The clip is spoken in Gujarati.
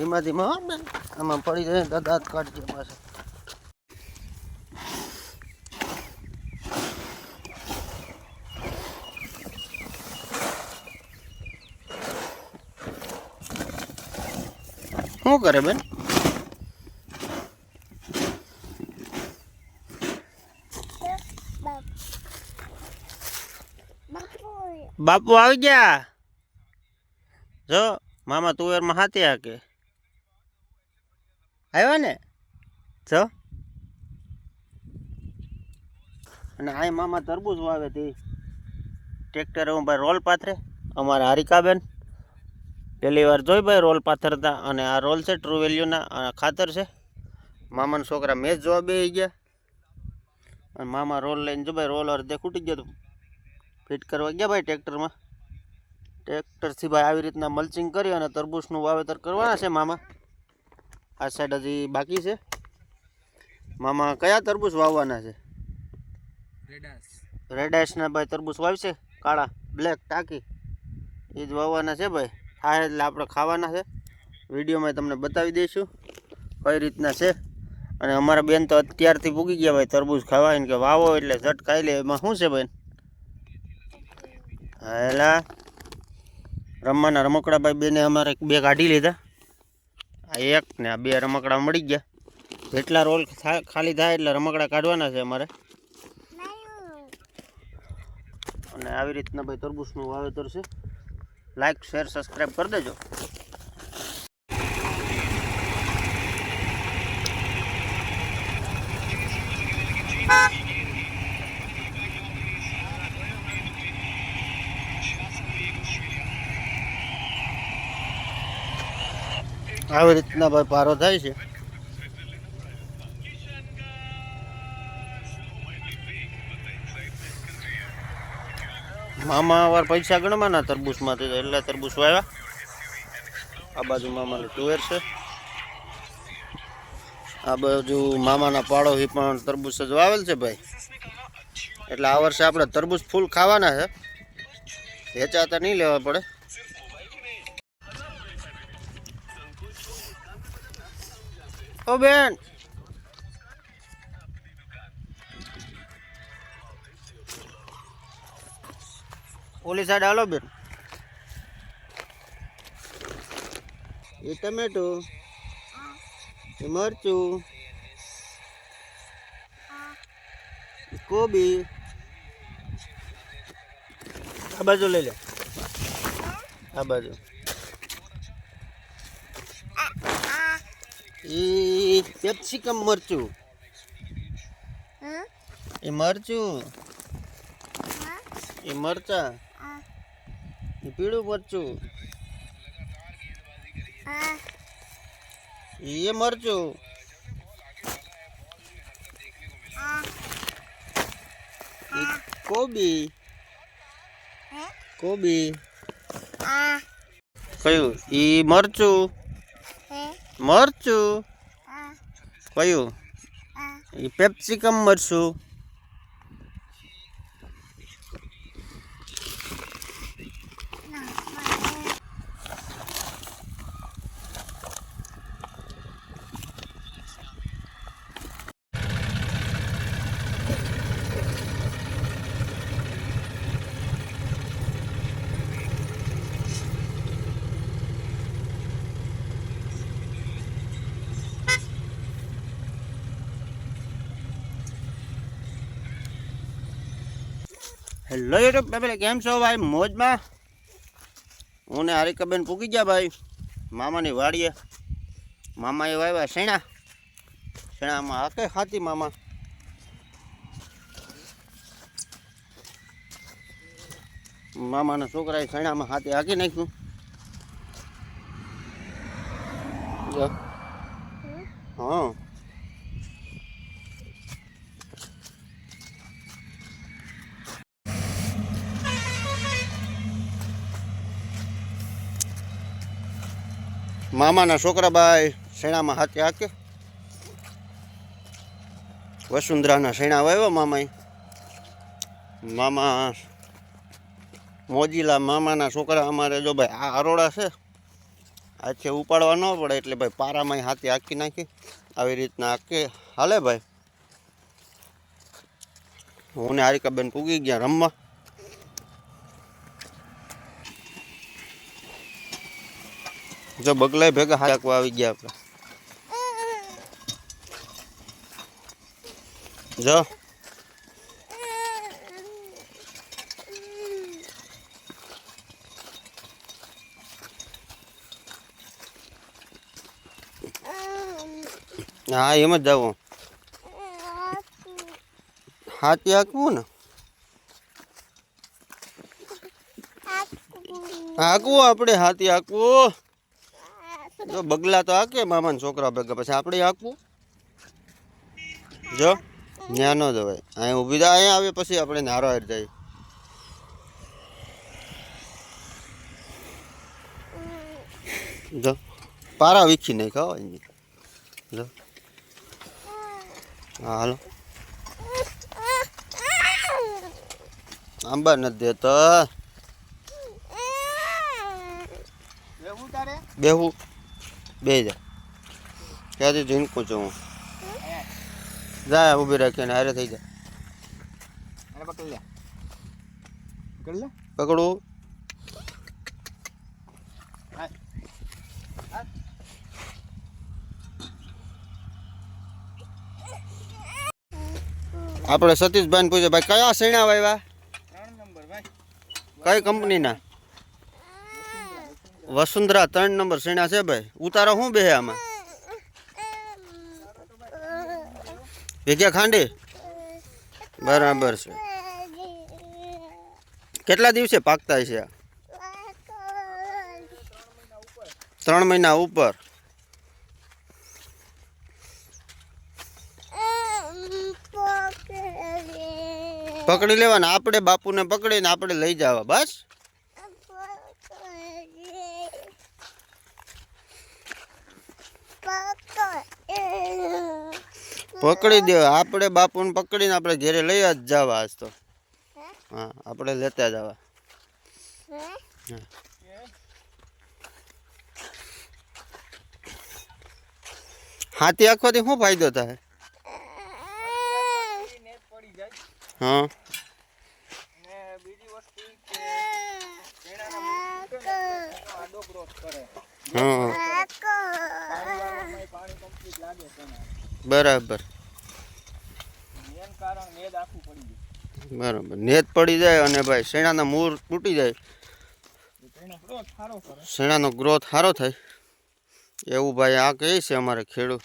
ધીમા ધીમા હો બેન આમાં પડી જાય તો દાંત કાઢજો પાછા શું કરે બેન બાપુ આવી ગયા જો મામા તુવેરમાં હાથી હાકે આવ્યા ને? જો. અને આ મામા તરબૂજ વાવે તે. ટ્રેક્ટર હું ભાઈ રોલ પાથરે. અમારા હારિકાબેન. પહેલી વાર જોઈ ભાઈ રોલ પાથરતા અને આ રોલ છે ટ્રુ વેલ્યુના ખાતર છે. મામાના છોકરા મેચ જોવા બે ગયા. અને મામા રોલ લઈને જો ભાઈ રોલ અડધે ખૂટી ગયો ફિટ કરવા ગયા ભાઈ ટ્રેક્ટરમાં. ટ્રેક્ટરથી ભાઈ આવી રીતના મલ્ચિંગ કરી અને તરબૂચનું વાવેતર કરવાના છે મામા. આ સાઈડ હજી બાકી છે. મામા કયા તરબૂચ વાવવાના છે? રેડાસના ભાઈ તરબૂચ વાવશે? કાળા બ્લેક ટાંકી. એ જ વાવવાના છે ભાઈ. થાય એટલે આપણે ખાવાના છે. વિડીયોમાં તમને બતાવી દઈશું કઈ રીતના છે. અને અમારા બેન તો અત્યારથી પૂગી ગયા ભાઈ તરબૂચ ખાવા. કે વાવો એટલે ઝટ ખાઈ લે. એમાં શું છે બેન હેલા રમવાના રમકડા ભાઈ બેને અમારે બે કાઢી લીધા. આ એક ને આ બે રમકડા મળી ગયા. જેટલા રોલ ખાલી થાય એટલે રમકડા કાઢવાના છે અમારે. અને આવી રીતના ભાઈ તરબૂચનું વાવેતર છે. લાઈક શેર સબસ્ક્રાઈબ કરી દેજો. આવી રીતના ભાઈ પારો થાય છે. મામા વાર પૈસા ગણવાના તરબૂચમાંથી એટલે તરબૂચ વાવ્યા. આ બાજુ મામાનું ટુવેર છે. આ બાજુ મામાના પાડો એ પણ તરબૂચ જ વાવેલ છે ભાઈ. એટલે આ વર્ષે આપણે તરબૂચ ફૂલ ખાવાના છે. વેચાતા નહીં લેવા પડે. ઓ બેન. ઓલી સાઈડ હાલો બેન. એ ટમેટો, એ મરચું કોબી. આ બાજુ લઈ લે. આ બાજુ. એ કેપ્સિકમ મરચું. એ મરચું. એ મરચા. એ પીળું મરચું. એ મરચું. એ કોબી. કોબી. કયું? ઈ મરચું. મરચું. કયું? ઈ પેપ્સિકમ મરચું. હેલો યુટ્યુબ ફેમિલી કેમ છો ભાઈ? મોજમાં? હું ને હારિકાબેન પૂકી ગયા ભાઈ, મામાની વાડીએ. મામાએ વાવ્યા શેણા. શેણામાં હાકે ખાતી મામા. મામાના છોકરાએ શેણામાં હાથી હાકી નાખ્યું જો. હા મામાના છોકરા ભાઈ શેણામાં હાથે હાકે. વસુંધરાના શેણા વાવ્યા મામાએ. મામા મોજીલા મામાના છોકરા અમારે જો ભાઈ આ અરોડા છે, આથી ઉપાડવા ન પડે એટલે ભાઈ પારામાં હાથે હાકી નાખી. આવી રીતના હાકે. હાલે ભાઈ. હું ને હારિકાબેન પૂગી ગયા રમવા. જો બગલાય ભેગા હાકવા આવી ગયા આપણે. જો. હા એમ જ જવું હાથી હાંકવું ને? હાંકવું આપણે હાથી હાંકવું જો બગલા તો હાકે મામાના છોકરા ભેગા. પછી આપણે હાંકવું? જો ત્યાં ન જવાય. અહીં ઊભી થાય અહીંયા આવે પછી આપણે નારો હાર જાય જો પારા વીખી નહીં ખાવા એની જો. હા હાલો. આંબા નથી દેતો. બેહું. બે જા. ક્યાંથી ઝીણકું છું હું. જા ઊભી રાખીને હારે થઈ જા. પકડું આપણે સતીશભાઈને પૂછે ભાઈ કયા શેણા વાવ્યા કઈ કંપનીના? વસુંધરા ત્રણ નંબર શેણા છે ભાઈ? ઉતારો શું બે આમાં? ભેગ્યા ખાંડી? બરાબર છે. કેટલા દિવસે પાકતા છે ત્રણ મહિના ઉપર. પકડી લેવાના. આપણે બાપુને પકડીને આપણે લઈ જવા. બસ? પકડી. દે આપણે બાપુને પકડીને આપણે ઘેરે લઈ જ જવા આજ તો. હા? આપણે લેતા જવા. હાથી આખવાથી શું ફાયદો થાય? હા. હા. બરાબર. બરાબર. નેત પડી જાય અને ભાઈ શેણાના મૂળ તૂટી જાય. શેણાનો ગ્રોથ સારો થાય. એવું ભાઈ આ કહે છે અમારે ખેડૂત.